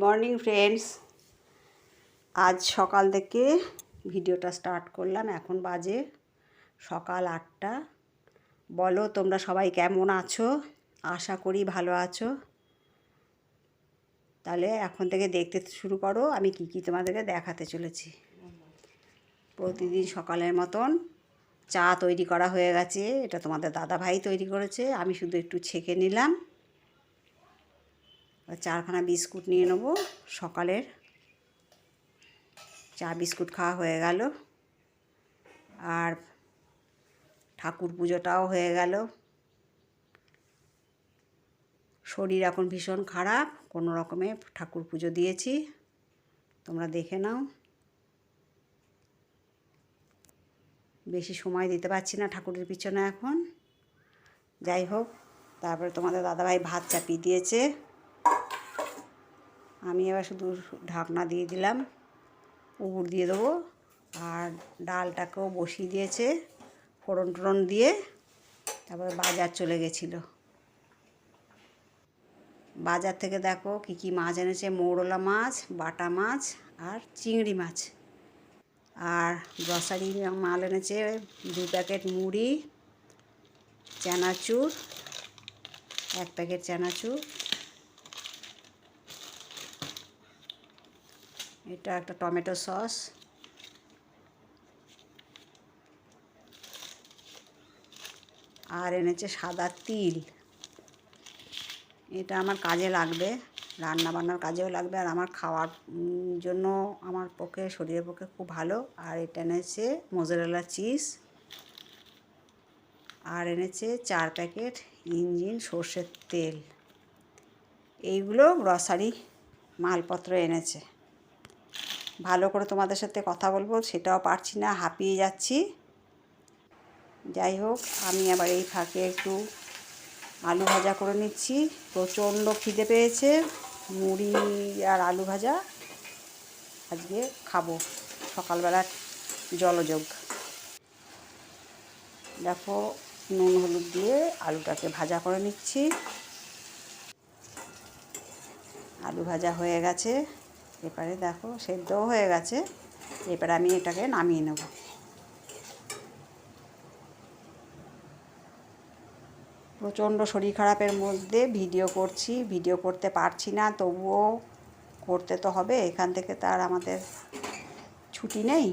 Morning friends, আজ সকাল থেকে ভিডিওটা স্টার্ট করলাম। এখন বাজে সকাল আটটা। বলো, তোমরা সবাই কেমন আছো? আশা করি ভালো আছো। তাহলে এখন থেকে দেখতে শুরু করো। আমি কি কি তোমাদেরকে দেখাতে চলেছি। প্রতিদিন সকালের মতন চা তৈরি করা হয়ে গেছে। এটা তোমাদের দাদা ভাই তৈরি করেছে। আমি শুধু একটু ছেঁকে নিলাম। চারখানা বিস্কুট নিয়ে নেব, সকালের। চা, বিস্কুট খাওয়া হয়ে গেল। আর ঠাকুর পুজোটাও হয়ে গেল। শরীর এখন ভীষণ খারাপ, কোনো রকমে ঠাকুর পুজো দিয়েছি। তোমরা দেখে নাও। বেশি সময় দিতে পারছি না ঠাকুরের পিছনে এখন। যাই হোক, তারপরে তোমাদের দাদাভাই ভাত চাপিয়ে দিয়েছে। আমি এবার শুধু ঢাকনা দিয়ে দিলাম উবুর দিয়ে দেবো। আর ডালটাকেও বসিয়ে দিয়েছে ফোড়ন টোড়ন দিয়ে, তারপরে বাজার চলে গেছিল। বাজার থেকে দেখো কী কী মাছ এনেছে, মৌরলা মাছ, বাটা মাছ আর চিংড়ি মাছ। আর গ্রসারি মাল এনেছে দু প্যাকেট মুড়ি, চানাচুর, এক প্যাকেট চানাচুর। এটা একটা টমেটো সস। আর এনেছে সাদা তিল। এটা আমার কাজে লাগবে রান্না বান্নার কাজেও লাগবে, আর আমার খাওয়ার জন্য আমার পক্ষে, শরীরের পক্ষে খুব ভালো। আর এটা এনেছে মোজারেলা চিজ। আর এনেছে চার প্যাকেট ইঞ্জিন সর্ষের তেল। এইগুলো গ্রসারি মালপত্র এনেছে। ভালো করে তোমাদের সাথে কথা বলব, সেটাও পারছি না, হাঁপিয়ে যাচ্ছি। যাই হোক, আমি আবার এই ফাঁকে একটু আলু ভাজা করে নিচ্ছি। প্রচণ্ড খিদে পেয়েছে, মুড়ি আর আলু ভাজা আজকে খাব সকালবেলা জলযোগ। দেখো, নুন হলুদ দিয়ে আলুটাকে ভাজা করে নিচ্ছি। আলু ভাজা হয়ে গেছে। এবারে দেখো সেদ্ধও হয়ে গেছে। এবারে আমি এটাকে নামিয়ে নেব। প্রচণ্ড শরীর খারাপের মধ্যে ভিডিও করছি, ভিডিও করতে পারছি না, তবুও করতে তো হবে, এখান থেকে তার আমাদের ছুটি নেই।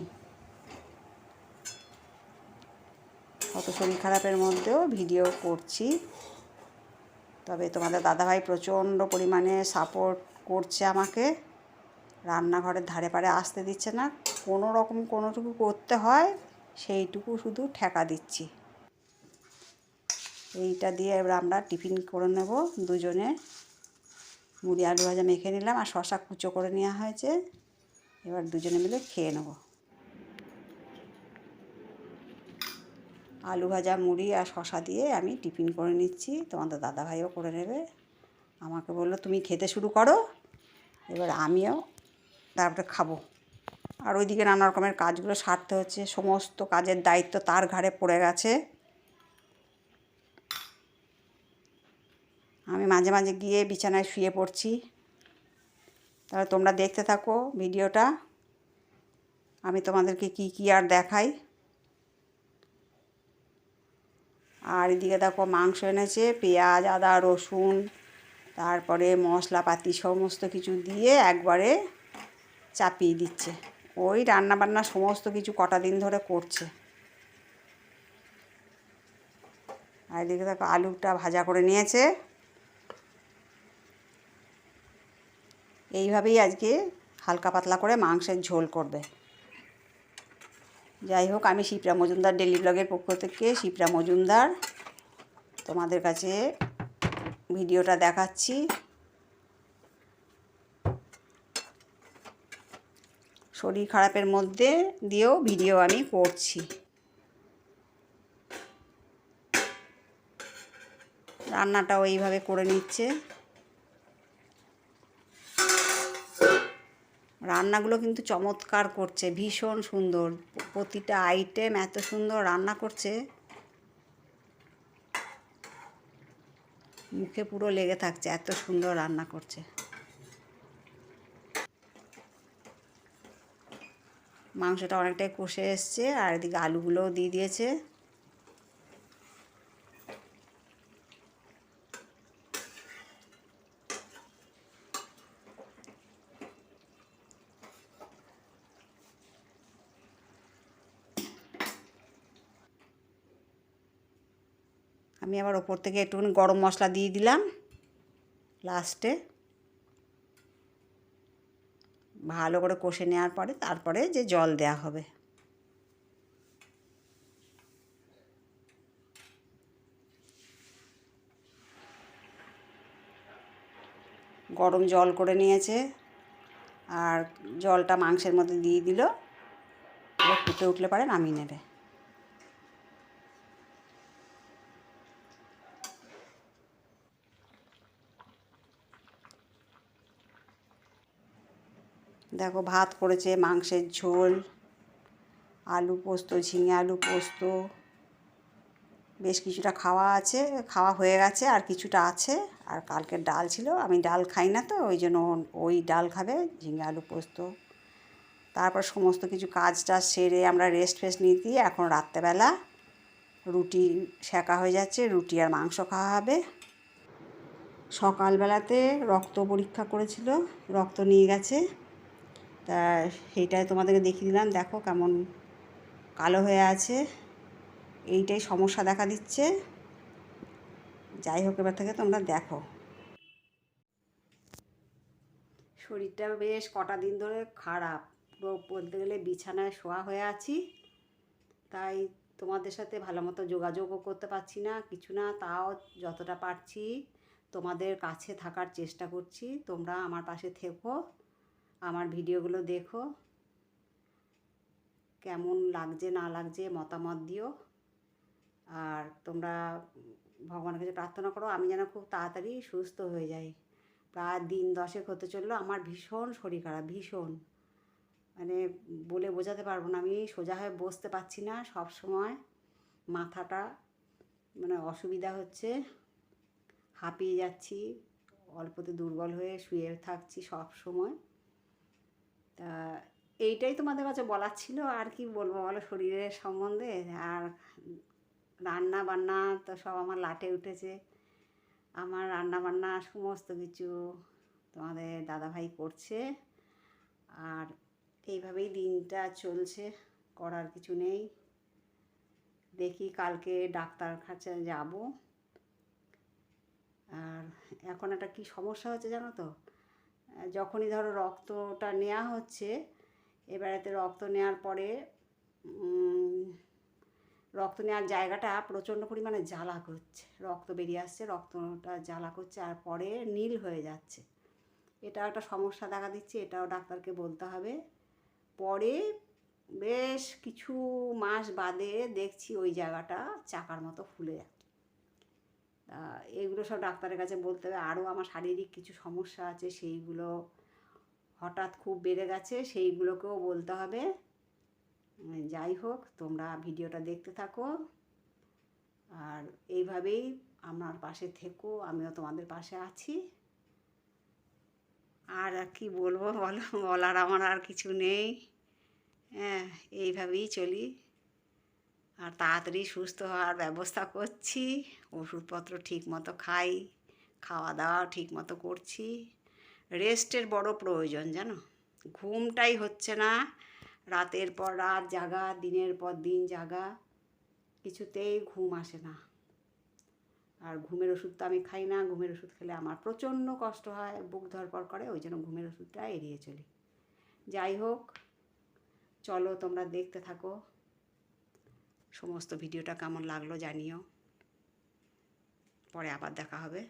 অত শরীর খারাপের মধ্যেও ভিডিও করছি। তবে তোমাদের দাদাভাই প্রচণ্ড পরিমাণে সাপোর্ট করছে আমাকে। রান্নাঘরের ধারে পারে আসতে দিচ্ছে না। কোনো রকম কোনোটুকু করতে হয়, সেইটুকু শুধু ঠেকা দিচ্ছি। এইটা দিয়ে এবার আমরা টিফিন করে নেব দুজনে। মুড়ি, আলু ভাজা মেখে নিলাম আর শশা কুচো করে নেওয়া হয়েছে। এবার দুজনে মিলে খেয়ে নেব। আলু ভাজা, মুড়ি আর শশা দিয়ে আমি টিফিন করে নিচ্ছি। তোমাদের দাদাভাইও করে নেবে। আমাকে বলল, তুমি খেতে শুরু করো। এবার আমিও তারপরে খাব। আর ওইদিকে নানা রকমের কাজগুলো সারতে হচ্ছে, সমস্ত কাজের দায়িত্ব তার ঘাড়ে পড়ে গেছে। আমি মাঝে মাঝে গিয়ে বিছানায় শুয়ে পড়ছি। তাহলে তোমরা দেখতে থাকো ভিডিওটা। আমি তোমাদেরকে কি কি আর দেখাই। আর এদিকে দেখো মাংস এনেছে, পেঁয়াজ, আদা, রসুন, তারপরে মশলাপাতি সমস্ত কিছু দিয়ে একবারে চাপিয়ে দিচ্ছে। ওই রান্না বান্না সমস্ত কিছু কটা দিন ধরে করছে। আর এদিকে দেখো আলুটা ভাজা করে নিয়েছে। এইভাবেই আজকে হালকা পাতলা করে মাংসের ঝোল করবে। যাই হোক, আমি শিপ্রা মজুমদার ডেলি ব্লগের পক্ষ থেকে, শিপ্রা মজুমদার তোমাদের কাছে ভিডিওটা দেখাচ্ছি। শরীর খারাপের মধ্যে দিয়েও ভিডিও আমি করছি। রান্নাটাও এইভাবে করে নিচ্ছে। রান্নাগুলো কিন্তু চমৎকার করছে, ভীষণ সুন্দর। প্রতিটা আইটেম এত সুন্দর রান্না করছে। মুখে পুরো লেগে থাকছে, এত সুন্দর রান্না করছে। মাংসটা অনেকটাই কষে এসছে, আর এদিকে আলুগুলোও দিয়ে দিয়েছে। আমি আবার ওপর থেকে একটুখানি গরম মশলা দিয়ে দিলাম, লাস্টে। ভালো করে কষে নেওয়ার পরে তারপরে যে জল দেয়া হবে। গরম জল করে নিয়েছে আর জলটা মাংসের মধ্যে দিয়ে দিল। ফুটে উঠলে পারে নামিয়ে নেবে। দেখো ভাত করেছে, মাংসের ঝোল, আলু পোস্ত, ঝিঙে আলু পোস্ত, বেশ কিছুটা খাওয়া আছে, খাওয়া হয়ে গেছে আর কিছুটা আছে। আর কালকের ডাল ছিল, আমি ডাল খাই না তো, ওই জন্য ওই ডাল খাবে, ঝিঙে আলু পোস্ত। তারপর সমস্ত কিছু কাজ টাজ সেরে আমরা রেস্ট ফেস্ট দিয়ে এখন রাত্রেবেলা রুটি সেঁকা হয়ে যাচ্ছে, রুটি আর মাংস খাওয়া হবে। সকালবেলাতে রক্ত পরীক্ষা করেছিল, রক্ত নিয়ে গেছে। তা সেইটাই তোমাদেরকে দেখিয়ে দিলাম। দেখো কেমন কালো হয়ে আছে। এইটাই সমস্যা দেখা দিচ্ছে। যাই হোক, এবার থেকে তোমরা দেখো। শরীরটা বেশ কটা দিন ধরে খারাপ। বলতে গেলে বিছানায় শোয়া হয়ে আছি। তাই তোমাদের সাথে ভালো মতো যোগাযোগও করতে পারছি না। কিছু না, তাও যতটা পারছি তোমাদের কাছে থাকার চেষ্টা করছি। তোমরা আমার পাশে থেকো। আমার ভিডিওগুলো দেখো। কেমন লাগছে, না লাগছে মতামত দিও। আর তোমরা ভগবানের কাছে প্রার্থনা করো, আমি যেন খুব তাড়াতাড়ি সুস্থ হয়ে যাই। প্রায় দিন দশেক হতে চলল, আমার ভীষণ শরীর খারাপ, ভীষণ। মানে বলে বোঝাতে পারব না, আমি সোজা হয়ে বসতে পারছি না সব সময়। মাথাটা মানে অসুবিধা হচ্ছে, হাঁপিয়ে যাচ্ছি, অল্পতে দুর্বল হয়ে শুয়ে থাকছি সব সময়। তা এইটাই তোমাদের কাছে বলার ছিল, আর কি বলব বলো, শরীরের সম্বন্ধে? আর রান্না বান্না তো সব আমার লাটে উঠেছে। আমার রান্না বান্না সমস্ত কিছু তোমাদের দাদাভাই করছে, আর এইভাবেই দিনটা চলছে, করার কিছু নেই। দেখি কালকে ডাক্তার কাছে যাব। আর এখন একটা কি সমস্যা হচ্ছে জানো তো? যখনই ধরো রক্তটা নেওয়া হচ্ছে, এবারেতে রক্ত নেওয়ার পরে রক্ত নেওয়ার জায়গাটা প্রচণ্ড পরিমাণে জ্বালা করছে। রক্ত বেরিয়ে আসছে, রক্তটা জ্বালা করছে আর পরে নীল হয়ে যাচ্ছে। এটা একটা সমস্যা দেখা দিচ্ছে, এটাও ডাক্তারকে বলতে হবে। পরে বেশ কিছু মাস বাদে দেখছি ওই জায়গাটা চাকার মতো ফুলে যাচ্ছে। এগুলো সব ডাক্তারের কাছে বলতে হবে। আরও আমার শারীরিক কিছু সমস্যা আছে, সেইগুলো হঠাৎ খুব বেড়ে গেছে, সেইগুলোকেও বলতে হবে। যাই হোক, তোমরা ভিডিওটা দেখতে থাকো। আর এইভাবেই আমার পাশে থেকো, আমিও তোমাদের পাশে আছি। আর কি বলব বলো, বলার আমার আর কিছু নেই। হ্যাঁ এইভাবেই চলি। আর তাড়াতাড়ি সুস্থ হওয়ার ব্যবস্থা করছি। ওষুধপত্র ঠিক মতো খাই খাওয়া দাওয়া ঠিক মতো করছি। রেস্টের বড় প্রয়োজন জানো? ঘুমটাই হচ্ছে না। রাতের পর রাত জাগা, দিনের পর দিন জাগা, কিছুতেই ঘুম আসে না। আর ঘুমের ওষুধ তো আমি খাই না, ঘুমের ওষুধ খেলে আমার প্রচণ্ড কষ্ট হয়, বুক ধরপর করে, ওই জন্য ঘুমের ওষুধটা এড়িয়ে চলি। যাই হোক, চলো তোমরা দেখতে থাকো। সমস্ত ভিডিওটা কেমন লাগল জানিও। পরে আবার দেখা হবে।